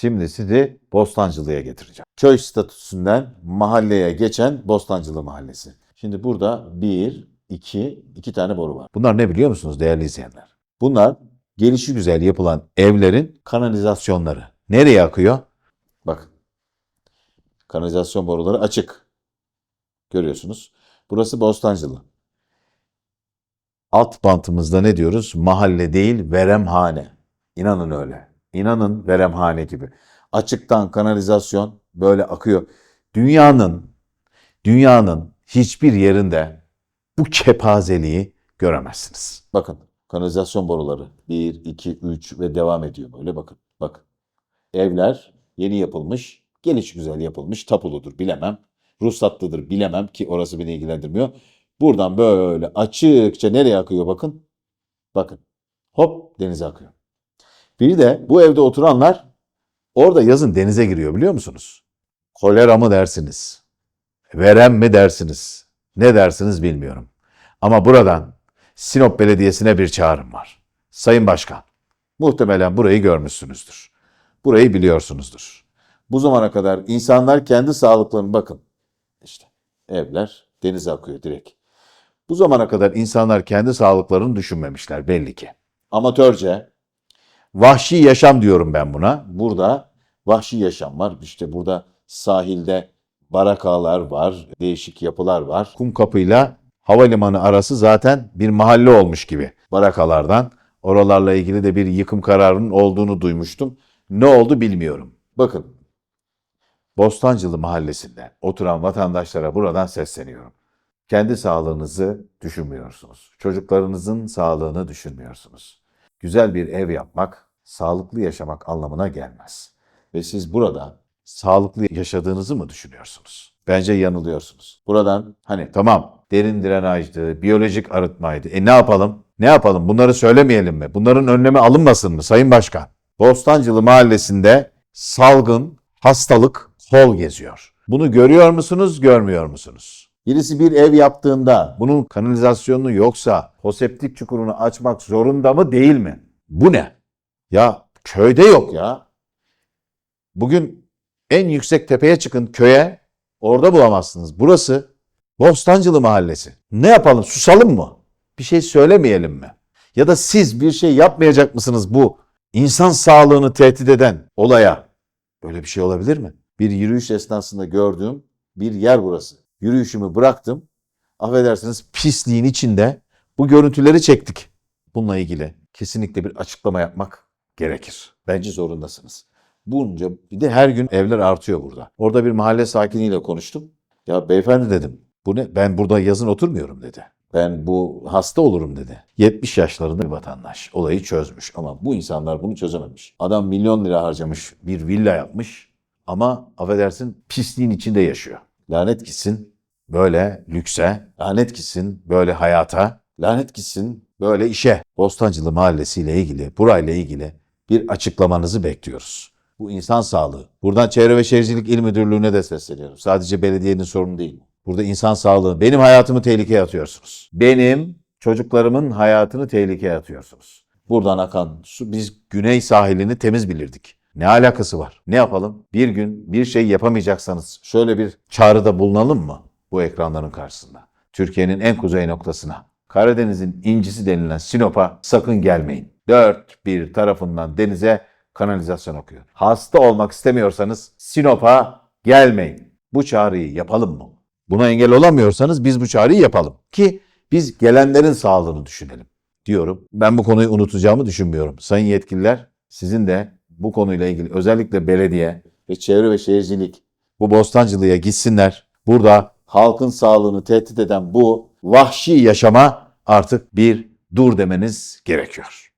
Şimdi sizi Bostancılı'ya getireceğim. Köy statüsünden mahalleye geçen Bostancılı Mahallesi. Şimdi burada bir, iki, iki tane boru var. Bunlar ne biliyor musunuz değerli izleyenler? Bunlar gelişi güzel yapılan evlerin kanalizasyonları. Nereye akıyor? Bakın. Kanalizasyon boruları açık. Görüyorsunuz. Burası Bostancılı. Alt bantımızda ne diyoruz? Mahalle değil, veremhane. İnanın öyle. İnanın veremhane gibi. Açıktan kanalizasyon böyle akıyor. Dünyanın dünyanın hiçbir yerinde bu kepazeliği göremezsiniz. Bakın kanalizasyon boruları 1, 2, 3 ve devam ediyor böyle bakın. Bakın. Evler yeni yapılmış, geliş güzel yapılmış, tapuludur bilemem. Ruhsatlıdır bilemem ki orası beni ilgilendirmiyor. Buradan böyle açıkça nereye akıyor bakın. Bakın. Hop denize akıyor. Bir de bu evde oturanlar orada yazın denize giriyor biliyor musunuz? Kolera mı dersiniz? Verem mi dersiniz? Ne dersiniz bilmiyorum. Ama buradan Sinop Belediyesi'ne bir çağrım var. Sayın Başkan, muhtemelen burayı görmüşsünüzdür. Burayı biliyorsunuzdur. Bu zamana kadar insanlar kendi sağlıklarını bakın. İşte evler denize akıyor direkt. Bu zamana kadar insanlar kendi sağlıklarını düşünmemişler belli ki. Amatörce, vahşi yaşam diyorum ben buna. Burada vahşi yaşam var. İşte burada sahilde barakalar var, değişik yapılar var. Kum kapıyla havalimanı arası zaten bir mahalle olmuş gibi barakalardan. Oralarla ilgili de bir yıkım kararının olduğunu duymuştum. Ne oldu bilmiyorum. Bakın, Bostancılı mahallesinde oturan vatandaşlara buradan sesleniyorum. Kendi sağlığınızı düşünmüyorsunuz. Çocuklarınızın sağlığını düşünmüyorsunuz. Güzel bir ev yapmak, sağlıklı yaşamak anlamına gelmez. Ve siz burada sağlıklı yaşadığınızı mı düşünüyorsunuz? Bence yanılıyorsunuz. Buradan hani tamam derin drenajdı, biyolojik arıtmaydı. E ne yapalım? Ne yapalım? Bunları söylemeyelim mi? Bunların önlemi alınmasın mı Sayın Başkan? Bostancılı mahallesinde salgın, hastalık kol geziyor. Bunu görüyor musunuz, görmüyor musunuz? Birisi bir ev yaptığında bunun kanalizasyonunu yoksa hoseptik çukurunu açmak zorunda mı değil mi? Bu ne? Ya köyde yok ya. Bugün en yüksek tepeye çıkın köye orada bulamazsınız. Burası Bostancılı Mahallesi. Ne yapalım susalım mı? Bir şey söylemeyelim mi? Ya da siz bir şey yapmayacak mısınız bu insan sağlığını tehdit eden olaya? Böyle bir şey olabilir mi? Bir yürüyüş esnasında gördüğüm bir yer burası. Yürüyüşümü bıraktım. Affedersiniz pisliğin içinde bu görüntüleri çektik. Bununla ilgili kesinlikle bir açıklama yapmak gerekir. Bence zorundasınız. Bunca bir de her gün evler artıyor burada. Orada bir mahalle sakiniyle konuştum. Ya beyefendi dedim. Bu ne? Ben burada yazın oturmuyorum dedi. Ben bu hasta olurum dedi. 70 yaşlarında bir vatandaş olayı çözmüş ama bu insanlar bunu çözememiş. Adam milyon lira harcamış, bir villa yapmış ama affedersin pisliğin içinde yaşıyor. Lanet gitsin böyle lükse, lanet gitsin böyle hayata, lanet gitsin böyle işe. Bostancılı Mahallesi ile ilgili, burayla ilgili bir açıklamanızı bekliyoruz. Bu insan sağlığı. Buradan Çevre ve Şehircilik İl Müdürlüğü'ne de sesleniyorum. Sadece belediyenin sorunu değil. Burada insan sağlığı, benim hayatımı tehlikeye atıyorsunuz. Benim çocuklarımın hayatını tehlikeye atıyorsunuz. Buradan akan su, biz güney sahilini temiz bilirdik. Ne alakası var? Ne yapalım? Bir gün bir şey yapamayacaksanız şöyle bir çağrıda bulunalım mı bu ekranların karşısında? Türkiye'nin en kuzey noktasına, Karadeniz'in incisi denilen Sinop'a sakın gelmeyin. Dört bir tarafından denize kanalizasyon akıyor. Hasta olmak istemiyorsanız Sinop'a gelmeyin. Bu çağrıyı yapalım mı? Buna engel olamıyorsanız biz bu çağrıyı yapalım ki biz gelenlerin sağlığını düşünelim diyorum. Ben bu konuyu unutacağımı düşünmüyorum. Sayın yetkililer sizin de bu konuyla ilgili özellikle belediye ve çevre ve şehircilik bu Bostancılı'ya gitsinler. Burada halkın sağlığını tehdit eden bu vahşi yaşama artık bir dur demeniz gerekiyor.